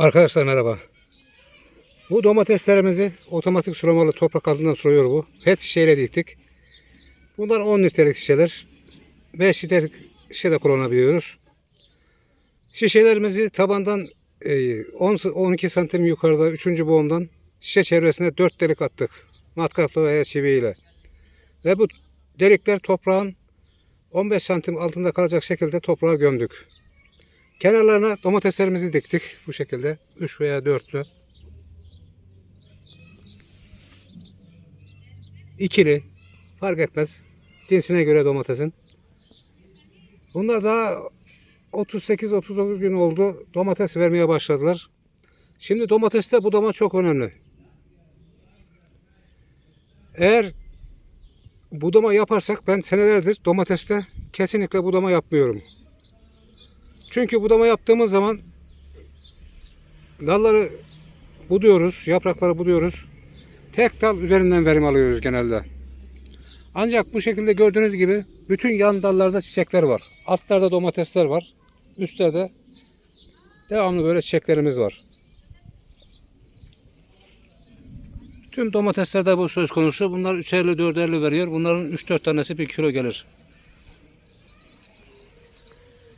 Arkadaşlar merhaba. Bu domateslerimizi otomatik sulamalı toprak altından suluyor bu. Pet şişeyle diktik. Bunlar 10 litrelik şişeler. 5 litrelik şişe de kullanabiliyoruz. Şişelerimizi tabandan e, 10 12 santim yukarıda 3. boğumdan şişe çevresine 4 delik attık. Matkapla veya çiviyle. Ve bu delikler toprağın 15 santim altında kalacak şekilde toprağa gömdük. Kenarlarına domateslerimizi diktik bu şekilde. 3 veya 4'lü. İkili. Fark etmez. Cinsine göre domatesin. Bunlar daha 38-39 gün oldu. Domates vermeye başladılar. Şimdi domateste budama çok önemli. Eğer budama yaparsak ben senelerdir domateste kesinlikle budama yapmıyorum. Çünkü budama yaptığımız zaman dalları buduyoruz, yaprakları buduyoruz. Tek dal üzerinden verim alıyoruz genelde. Ancak bu şekilde gördüğünüz gibi bütün yan dallarda çiçekler var. Altlarda domatesler var. Üstlerde devamlı böyle çiçeklerimiz var. Tüm domateslerde bu söz konusu. Bunlar 3'erli 4'erli veriyor. Bunların 3-4 tanesi 1 kilo gelir.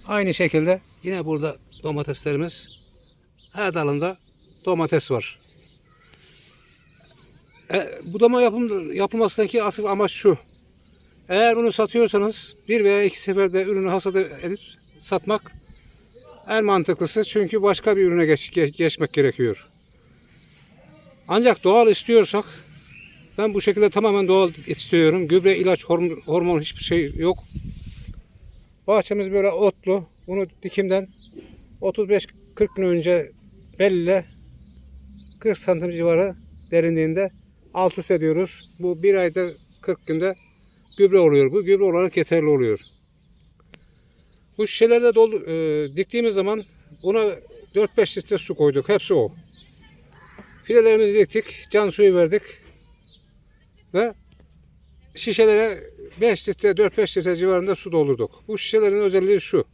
Aynı şekilde yine burada domateslerimiz her dalında domates var. E, budama yapım, yapılmasındaki asıl amaç şu. Eğer bunu satıyorsanız bir veya iki seferde ürünü hasat edip satmak en mantıklısı. Çünkü başka bir ürüne geç, geç- geçmek gerekiyor. Ancak doğal istiyorsak ben bu şekilde tamamen doğal istiyorum. Gübre, ilaç, hormon, hormon hiçbir şey yok. Bahçemiz böyle otlu. Bunu dikimden 35-40 gün önce belli 40 santim civarı derinliğinde alt üst ediyoruz. Bu bir ayda 40 günde gübre oluyor. Bu gübre olarak yeterli oluyor. Bu şişelerde doldu, e, diktiğimiz zaman buna 4-5 litre su koyduk. Hepsi o. Fidelerimizi diktik. Can suyu verdik. Ve şişelere 5 litre 4-5 litre civarında su doldurduk. Bu şişelerin özelliği şu.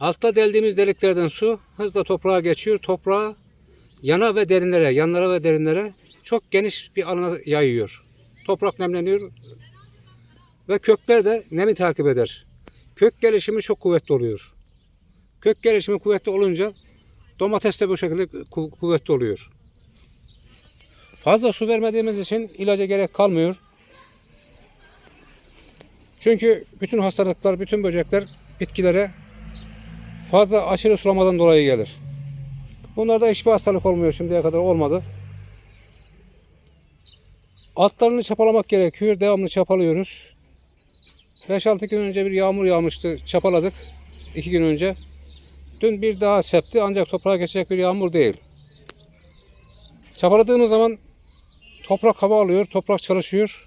Altta deldiğimiz deliklerden su hızla toprağa geçiyor. Toprağa yana ve derinlere, yanlara ve derinlere çok geniş bir alana yayıyor. Toprak nemleniyor ve kökler de nemi takip eder. Kök gelişimi çok kuvvetli oluyor. Kök gelişimi kuvvetli olunca domates de bu şekilde ku- kuvvetli oluyor. Fazla su vermediğimiz için ilaca gerek kalmıyor. Çünkü bütün hastalıklar, bütün böcekler bitkilere fazla aşırı sulamadan dolayı gelir. Bunlarda hiçbir hastalık olmuyor şimdiye kadar olmadı. Altlarını çapalamak gerekiyor. Devamlı çapalıyoruz. 5-6 gün önce bir yağmur yağmıştı. Çapaladık. 2 gün önce. Dün bir daha septi ancak toprağa geçecek bir yağmur değil. Çapaladığımız zaman toprak hava alıyor, toprak çalışıyor.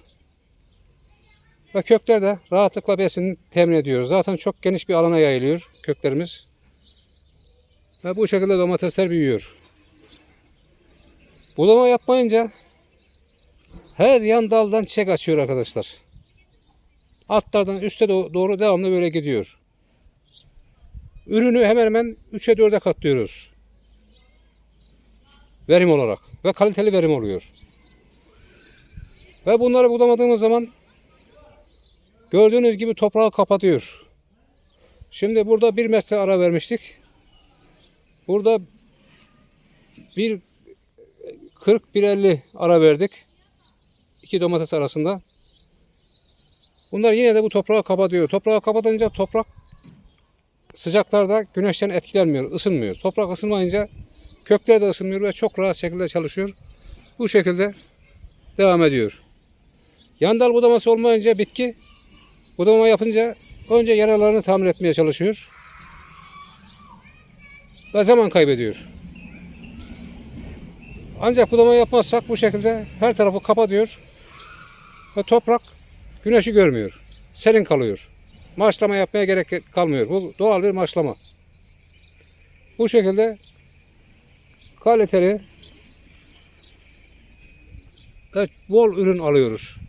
Ve kökler de rahatlıkla besinini temin ediyor. Zaten çok geniş bir alana yayılıyor köklerimiz. Ve bu şekilde domatesler büyüyor. Budama yapmayınca her yan daldan çiçek açıyor arkadaşlar. Altlardan üste do- doğru devamlı böyle gidiyor. Ürünü hemen hemen 3'e 4'e katlıyoruz. Verim olarak. Ve kaliteli verim oluyor. Ve bunları budamadığımız zaman gördüğünüz gibi toprağı kapatıyor. Şimdi burada bir metre ara vermiştik. Burada bir 40 bir 50 ara verdik. İki domates arasında. Bunlar yine de bu toprağı kapatıyor. Toprağı kapatınca toprak sıcaklarda güneşten etkilenmiyor, ısınmıyor. Toprak ısınmayınca kökler de ısınmıyor ve çok rahat şekilde çalışıyor. Bu şekilde devam ediyor. Yan dal budaması olmayınca bitki budama yapınca önce yaralarını tamir etmeye çalışıyor. Ve zaman kaybediyor. Ancak budama yapmazsak bu şekilde her tarafı kapatıyor. Ve toprak güneşi görmüyor. Serin kalıyor. Maçlama yapmaya gerek kalmıyor. Bu doğal bir maçlama. Bu şekilde kaliteli ve bol ürün alıyoruz.